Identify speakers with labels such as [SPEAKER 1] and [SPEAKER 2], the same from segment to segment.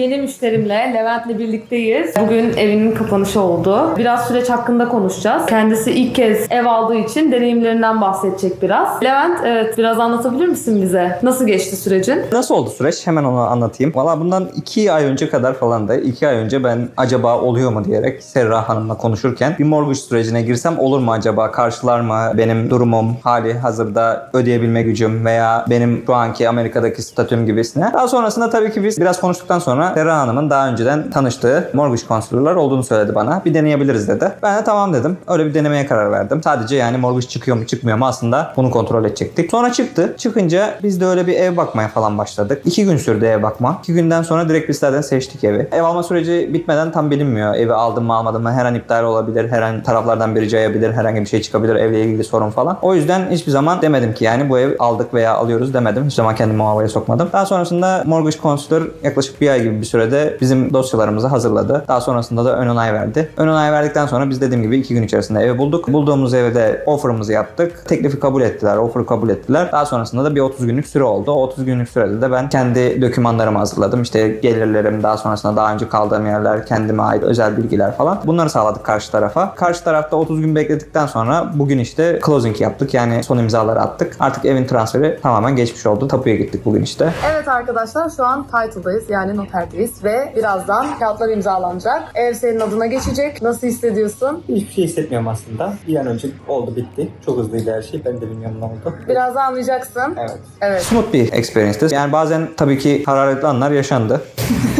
[SPEAKER 1] yeni müşterimle Levent'le birlikteyiz. Bugün evinin kapanışı oldu. Biraz süreç hakkında konuşacağız. Kendisi ilk kez ev aldığı için deneyimlerinden bahsedecek biraz. Levent evet biraz anlatabilir misin bize? Nasıl geçti sürecin?
[SPEAKER 2] Nasıl oldu süreç? Hemen onu anlatayım. Valla bundan iki ay önce kadar falan da iki ay önce ben acaba oluyor mu diyerek Serra Hanım'la konuşurken bir mortgage sürecine girsem olur mu acaba? Karşılar mı benim durumum, hali hazırda ödeyebilme gücüm veya benim şu anki Amerika'daki statüm gibisine. Daha sonrasında tabii ki biz biraz konuştuktan sonra Serra Hanım'ın daha önceden tanıştığı mortgage counselor'lar olduğunu söyledi bana. Bir deneyebiliriz dedi. Ben de tamam dedim. Öyle bir denemeye karar verdim. Sadece yani mortgage çıkıyor mu çıkmıyor mu aslında bunu kontrol edecektik. Sonra çıktı. Çıkınca biz de öyle bir ev bakmaya falan başladık. İki gün sürdü ev bakma. İki günden sonra direkt zaten seçtik evi. Ev alma süreci bitmeden tam bilinmiyor. Evi aldım mı almadım mı her an iptal olabilir. Her an taraflardan biri cayabilir. Herhangi bir şey çıkabilir. Evle ilgili sorun falan. O yüzden hiçbir zaman demedim ki yani bu ev aldık veya alıyoruz demedim. Hiçbir zaman kendimi o havaya sokmadım. Daha sonrasında mortgage counselor yaklaşık bir ay gibi bir sürede bizim dosyalarımızı hazırladı. Daha sonrasında da ön onay verdi. Ön onay verdikten sonra biz dediğim gibi iki gün içerisinde evi bulduk. Bulduğumuz evde offer'ımızı yaptık. Teklifi kabul ettiler. Offer'ı kabul ettiler. Daha sonrasında da bir 30 günlük süre oldu. O 30 günlük sürede de ben kendi dokümanlarımı hazırladım. İşte gelirlerim, daha sonrasında daha önce kaldığım yerler, kendime ait özel bilgiler falan. Bunları sağladık karşı tarafa. Karşı tarafta 30 gün bekledikten sonra bugün işte closing yaptık. Yani son imzaları attık. Artık evin transferi tamamen geçmiş oldu. Tapuya gittik bugün işte.
[SPEAKER 1] Evet arkadaşlar şu an title'dayız yani noterdeyiz ve birazdan kağıtlar imzalanacak. Ev senin adına geçecek. Nasıl hissediyorsun?
[SPEAKER 2] Hiçbir şey hissetmiyorum aslında. Bir an önce oldu bitti. Çok hızlıydı her şey. Ben de bilmiyorum ne oldu.
[SPEAKER 1] Birazdan anlayacaksın.
[SPEAKER 2] Evet.
[SPEAKER 1] Evet.
[SPEAKER 2] Smooth bir experience'ti. Yani bazen tabii ki hararetli anlar yaşandı.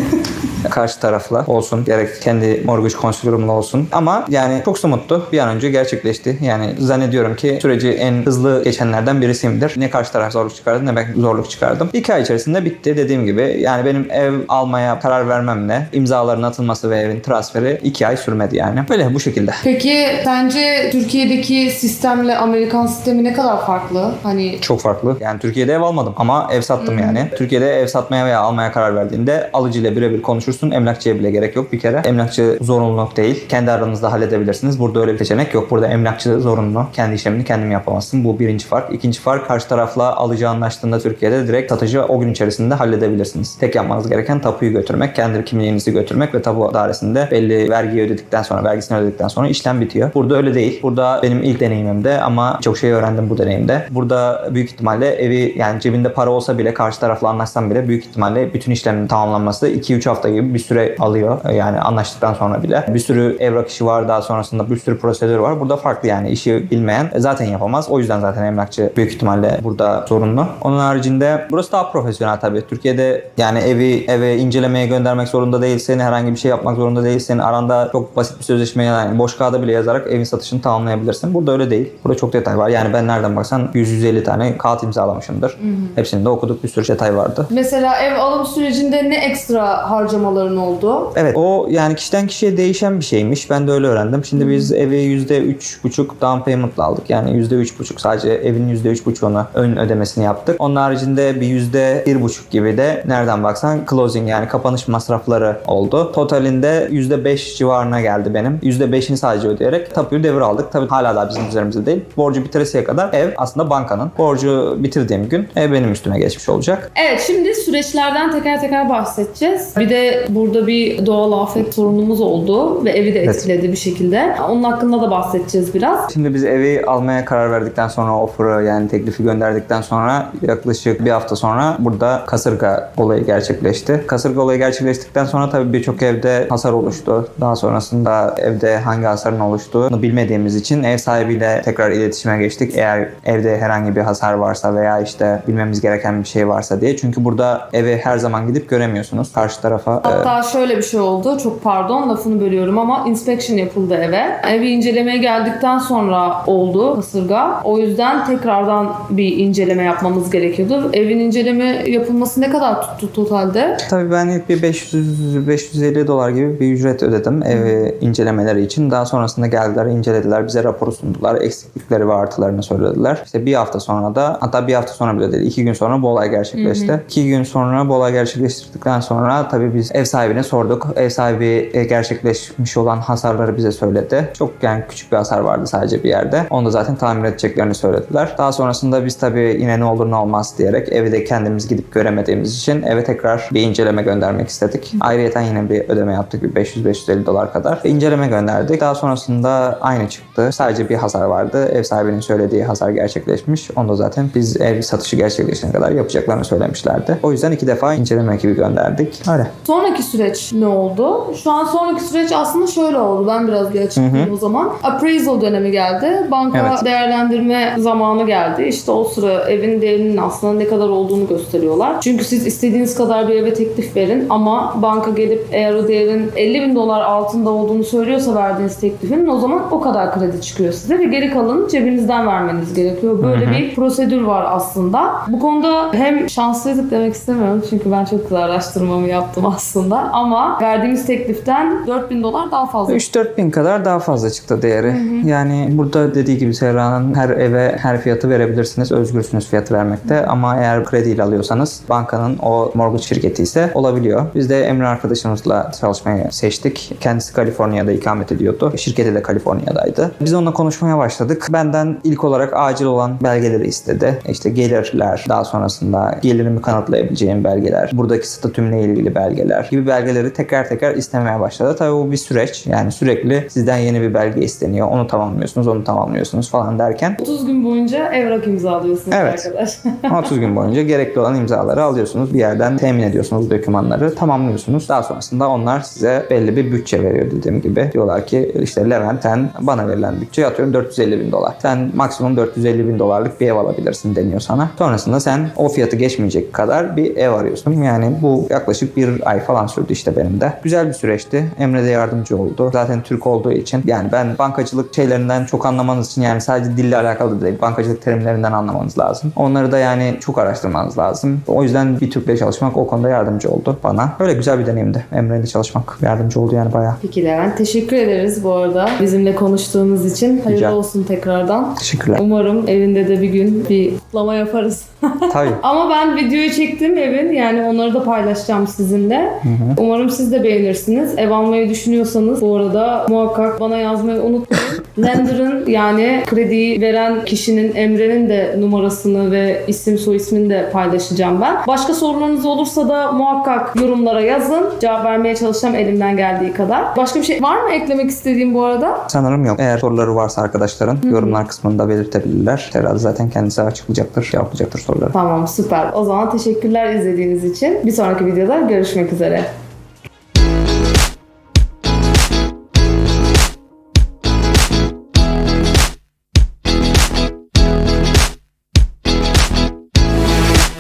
[SPEAKER 2] karşı tarafla olsun gerek kendi mortgage consulorumla olsun. Ama yani çok smooth'tu bir an önce gerçekleşti. Yani zannediyorum ki süreci en hızlı geçenlerden birisiyimdir. Ne karşı taraf zorluk çıkardı ne ben zorluk çıkardım. İki ay içerisinde bitti. Dediğim gibi yani benim ev almaya karar vermemle imzaların atılması ve evin transferi iki ay sürmedi yani. Böyle bu şekilde.
[SPEAKER 1] Peki sence Türkiye'deki sistemle Amerikan sistemi ne kadar farklı? Hani
[SPEAKER 2] çok farklı. Yani Türkiye'de ev almadım ama ev sattım yani. Türkiye'de ev satmaya veya almaya karar verdiğinde alıcıyla birebir konuşursun. Emlakçıya bile gerek yok bir kere. Emlakçı zorunluluk değil. Kendi aranızda halledebilirsiniz. Burada öyle bir seçenek yok. Burada emlakçı zorunlu. Kendi işlemini kendin yapamazsın. Bu birinci fark. İkinci fark karşı tarafla alıcı anlaştığında Türkiye'de direkt satıcı o gün içerisinde halledebilirsiniz. Tek yapmanız gereken tapuyu götürmek, kendi kimliğinizi götürmek ve tapu dairesinde belli vergiyi ödedikten sonra, vergisini ödedikten sonra işlem bitiyor. Burada öyle değil. Burada benim ilk deneyimimde ama çok şey öğrendim bu deneyimde. Burada büyük ihtimalle evi yani cebinde para olsa bile karşı tarafla anlaşsam bile büyük ihtimalle bütün işlemin tamamlanması 2-3 hafta gibi bir süre alıyor. Yani anlaştıktan sonra bile. Bir sürü evrak işi var daha sonrasında bir sürü prosedür var. Burada farklı yani işi bilmeyen zaten yapamaz. O yüzden zaten emlakçı büyük ihtimalle burada zorunlu. Onun haricinde burası daha profesyonel tabii. Türkiye'de yani evi eve incelemeye göndermek zorunda değilsin. Herhangi bir şey yapmak zorunda değilsin. Aranda çok basit bir sözleşme yani boş kağıda bile yazarak evin satışını tamamlayabilirsin. Burada öyle değil. Burada çok detay var. Yani ben nereden baksan 100-150 tane kağıt imzalamışımdır. Hepsini de okuduk. Bir sürü detay vardı.
[SPEAKER 1] mesela ev alım sürecinde ne ekstra harcamaların oldu?
[SPEAKER 2] Evet o yani kişiden kişiye değişen bir şeymiş. Ben de öyle öğrendim. Şimdi biz evi %3,5 down payment'la aldık. Yani %3,5 sadece evin %3,5'una ön ödemesini yaptık. Onun haricinde bir %1,5 gibi de nereden baksan closing yani kapanış masrafları oldu. Totalinde %5 civarına geldi benim. %5'ini sadece ödeyerek tapuyu devraldık. Tabii hala daha bizim üzerimizde değil. Borcu bitiresiye kadar ev aslında bankanın. Borcu bitirdiğim gün ev benim üstüme geçmiş olacak.
[SPEAKER 1] Evet şimdi süreçlerden teker teker bahsedeceğiz. Bir de burada bir doğal afet sorunumuz oldu ve evi de
[SPEAKER 2] Evet.
[SPEAKER 1] etkiledi bir şekilde. Onun hakkında da bahsedeceğiz biraz.
[SPEAKER 2] Şimdi biz evi almaya karar verdikten sonra offer'ı yani teklifi gönderdikten sonra yaklaşık bir hafta sonra burada kasırga olayı gerçekleşti. Kasırga olayı gerçekleştikten sonra tabii birçok evde hasar oluştu. Daha sonrasında evde hangi hasarın oluştuğunu bilmediğimiz için ev sahibiyle tekrar iletişime geçtik. Eğer evde herhangi bir hasar varsa veya işte bilmemiz gereken bir şey varsa diye. Çünkü burada eve her zaman gidip göremiyorsunuz. Karşı tarafa
[SPEAKER 1] Hatta şöyle bir şey oldu. Çok pardon lafını bölüyorum ama inspection yapıldı eve. Evi incelemeye geldikten sonra oldu kasırga. O yüzden tekrardan bir inceleme yapmamız gerekiyordu. Evin inceleme yapılması ne kadar tuttu totalde?
[SPEAKER 2] Tabii ben ilk bir 500-550 dolar gibi bir ücret ödedim evi incelemeleri için. Daha sonrasında geldiler, incelediler, bize raporu sundular. Eksiklikleri ve artılarını söylediler. İşte bir hafta sonra da hatta bir hafta sonra bile değil, iki gün sonra bu olay gerçekleşti. İki gün sonra bu olay gerçekleştirdikten sonra tabii biz ev sahibine sorduk. Ev sahibi e, gerçekleşmiş olan hasarları bize söyledi. Çok yani küçük bir hasar vardı sadece bir yerde. Onu da zaten tamir edeceklerini söylediler. Daha sonrasında biz tabii yine ne olur ne olmaz diyerek evi de kendimiz gidip göremediğimiz için eve tekrar bir inceleme göndermek istedik. Ayrıyeten yine bir ödeme yaptık. Bir 500-550 dolar kadar. İnceleme gönderdik. Daha sonrasında aynı çıktı. Sadece bir hasar vardı. Ev sahibinin söylediği hasar gerçekleşmiş. Onu da zaten biz ev satışı gerçekleşene kadar yapacaklarını söylemişlerdi. O yüzden iki defa inceleme ekibi gönderdik. Öyle.
[SPEAKER 1] Sonraki süreç ne oldu? Şu an sonraki süreç aslında şöyle oldu. Ben biraz bir açıklayayım o zaman. Appraisal dönemi geldi. Banka
[SPEAKER 2] Evet.
[SPEAKER 1] değerlendirme zamanı geldi. İşte o sıra evin değerinin aslında ne kadar olduğunu gösteriyorlar. Çünkü siz istediğiniz kadar bir eve teklif verin ama banka gelip eğer o değerin 50 bin dolar altında olduğunu söylüyorsa verdiğiniz teklifin o zaman o kadar kredi çıkıyor size ve geri kalanı cebinizden vermeniz gerekiyor. Böyle bir prosedür var aslında. Bu konuda hem şanslıydık demek istemiyorum çünkü ben çok güzel araştırmamı yaptım aslında ama verdiğimiz tekliften 4000 dolar daha fazla
[SPEAKER 2] 3-4 bin kadar daha fazla çıktı değeri. Yani burada dediği gibi Serra'nın her eve her fiyatı verebilirsiniz. Özgürsünüz fiyatı vermekte. Ama eğer krediyle alıyorsanız bankanın o mortgage şirketi ise olabiliyor. Biz de Emre arkadaşımızla çalışmayı seçtik. Kendisi Kaliforniya'da ikamet ediyordu. Şirketi de Kaliforniya'daydı. Biz onunla konuşmaya başladık. Benden ilk olarak acil olan belgeleri istedi. İşte gelirler, daha sonrasında gelirimi kanıtlayabileceğim belgeler, buradaki statümle ilgili belgeler gibi belgeleri teker teker istemeye başladı. Tabii bu bir süreç. Yani sürekli sizden yeni bir belge isteniyor. Onu tamamlıyorsunuz, onu tamamlıyorsunuz falan derken
[SPEAKER 1] 30 gün boyunca evrak imzalıyorsunuz
[SPEAKER 2] Evet.
[SPEAKER 1] arkadaş.
[SPEAKER 2] 30 gün boyunca gerekli olan imzaları alıyorsunuz. Bir yerden temin ediyorsunuz dokümanları, tamamlıyorsunuz. Daha sonrasında onlar size belli bir bütçe veriyor dediğim gibi. Diyorlar ki işte Levent sen bana verilen bütçe atıyorum 450 bin dolar. Sen maksimum 450 bin dolarlık bir ev alabilirsin deniyor sana. Sonrasında sen o fiyatı geçmeyecek kadar bir ev arıyorsun. Yani bu yaklaşık bir ay falan sürdü işte benim de. Güzel bir süreçti. Emre de yardımcı oldu. Zaten Türk olduğu için yani ben bankacılık şeylerinden çok anlamanız için yani sadece dille alakalı değil. Bankacılık terimlerinden anlamanız lazım. Onları da yani çok araştırmanız lazım. O yüzden bir Türk'le çalışmak o konuda yardımcı oldu bana. Öyle güzel bir deneyimdi. Emre ile çalışmak yardımcı oldu yani bayağı.
[SPEAKER 1] Peki Levent teşekkür ederiz bu arada bizimle konuştuğunuz için. Hayırlı
[SPEAKER 2] Rica.
[SPEAKER 1] olsun tekrardan.
[SPEAKER 2] Teşekkürler.
[SPEAKER 1] Umarım evinde de bir gün bir kutlama yaparız.
[SPEAKER 2] Tabii.
[SPEAKER 1] Ama ben videoyu çektim evin yani onları da paylaşacağım sizinle. Umarım siz de beğenirsiniz. Ev almayı düşünüyorsanız bu arada muhakkak bana yazmayı unutmayın. Lender'ın yani krediyi veren kişinin Emre'nin de numarasını ve isim soy ismini de paylaşacağım ben. Başka sorularınız olursa da muhakkak yorumlara yazın. Cevap vermeye çalışacağım elimden geldiği kadar. Başka bir şey var mı eklemek istediğim bu arada?
[SPEAKER 2] Sanırım yok. Eğer soruları varsa arkadaşların yorumlar kısmında belirtebilirler. Herhalde zaten kendisi açıklayacaktır, cevaplayacaktır soruları.
[SPEAKER 1] Tamam süper. O zaman teşekkürler izlediğiniz için. Bir sonraki videoda görüşmek üzere.